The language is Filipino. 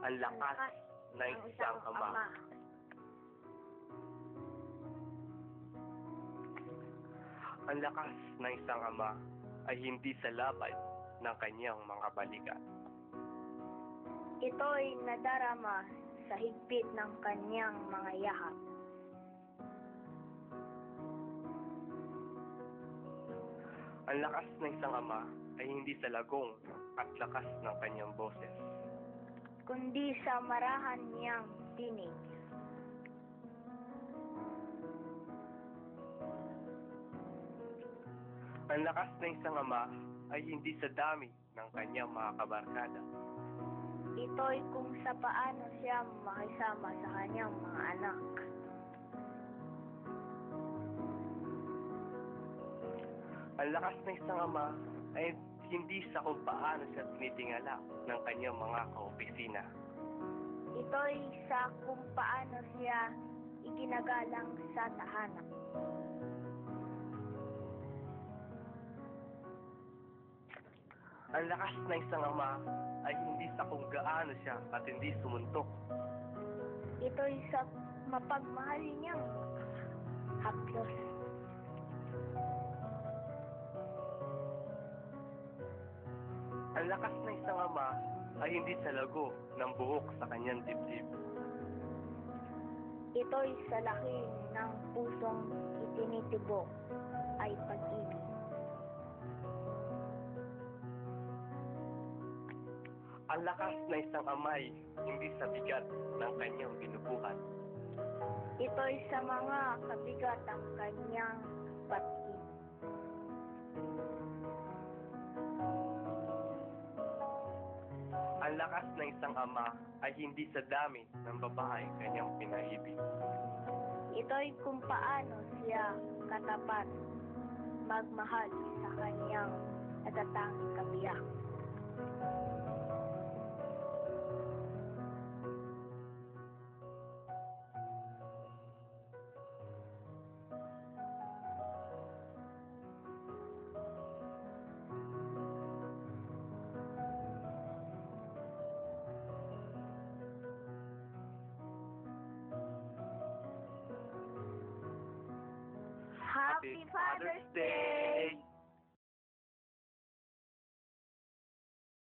Ang lakas ng isang ama. Ang lakas ng isang ama ay hindi sa labay ng kanyang mga balikat. Ito'y nadarama sa higpit ng kanyang mga yahap. Ang lakas ng isang ama ay hindi sa lagong at lakas ng kanyang boses. kundi sa marahan niyang tinig. Ang lakas ng isang ama ay hindi sa dami ng kanyang mga kabarkada. Ito'y kung sa paano siya makisama sa kanyang mga anak. Ang lakas ng isang ama ay hindi sa kung paano siya tinitingala ng kanyang mga kaopisina. Ito'y sa kung paano siya iginagalang sa tahanan. Ang lakas ng isang ama ay hindi sa kung gaano siya at hindi sumuntok. Ito'y sa mapagmahal niyang haplos. Ang lakas ng isang ama ay hindi sa lago ng buhok sa kanyang dibdib. Ito'y sa laki ng pusong itinitibok ay pag-ibig. Ang lakas ng isang amay hindi sa bigat ng kanyang binubuhat. Ito'y sa mga kabigat ang kanyang batiin. Ang lakas ng isang ama ay hindi sa dami ng babae kanyang pinaibig. Ito'y kung paano siya katapat magmahal sa kanyang natatanging kabiyak. Happy Father's